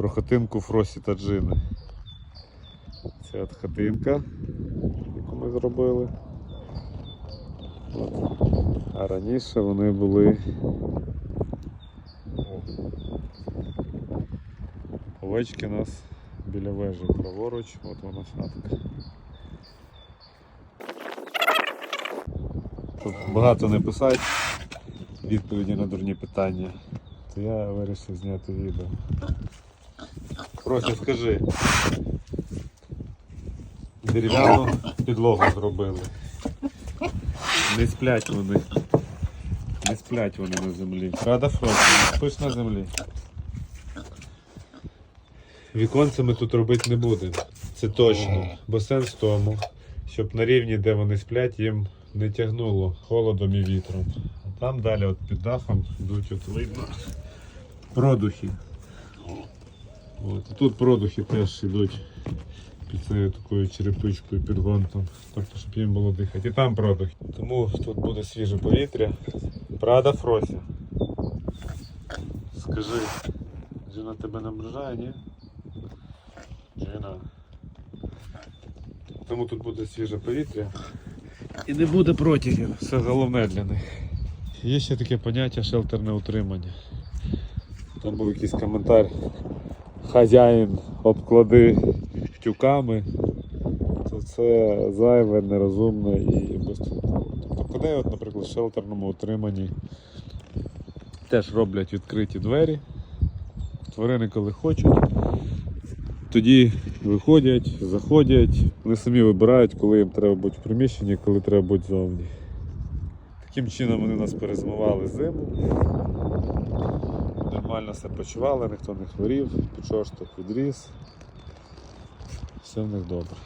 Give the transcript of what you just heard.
про хатинку Фросі та Джини. Це от хатинка, яку ми зробили. От. А раніше вони були. Овечки у нас біля вежі праворуч, от вона хатка. Тут багато не писати відповіді на дурні питання. То я вирішив зняти відео. Прося, скажи. Дерев'яну підлогу зробили. Не сплять вони. Не сплять вони на землі. Правда, Фрося? Не спиш на землі. Віконце ми тут робити не будемо. Це точно. Бо сенс в тому, щоб на рівні, де вони сплять, їм не тягнуло холодом і вітром. А там далі от під дахом йдуть от видно продухи. От. І тут продухи теж йдуть під цією такою черепичкою під гонтом, тобто, щоб їм було дихати. І там продухи. Тому тут буде свіже повітря. Правда, Фрося? Скажи, Джина тебе не ображає, ні? Джина. Тому тут буде свіже повітря. І не буде протягів. Це головне для них. Є ще таке поняття шелтерне утримання. Там був якийсь коментар. Хазяїн обклади тюками. То це зайве, нерозумне і безтолково. Тобто коли, от, наприклад, в шелтерному утриманні теж роблять відкриті двері. Тварини, коли хочуть, тоді виходять, заходять, вони самі вибирають, коли їм треба бути в приміщенні, коли треба бути зовні. Таким чином вони нас перезимували зиму. Нормально все почували, ніхто не хворів, почошток відріс. Все в них добре.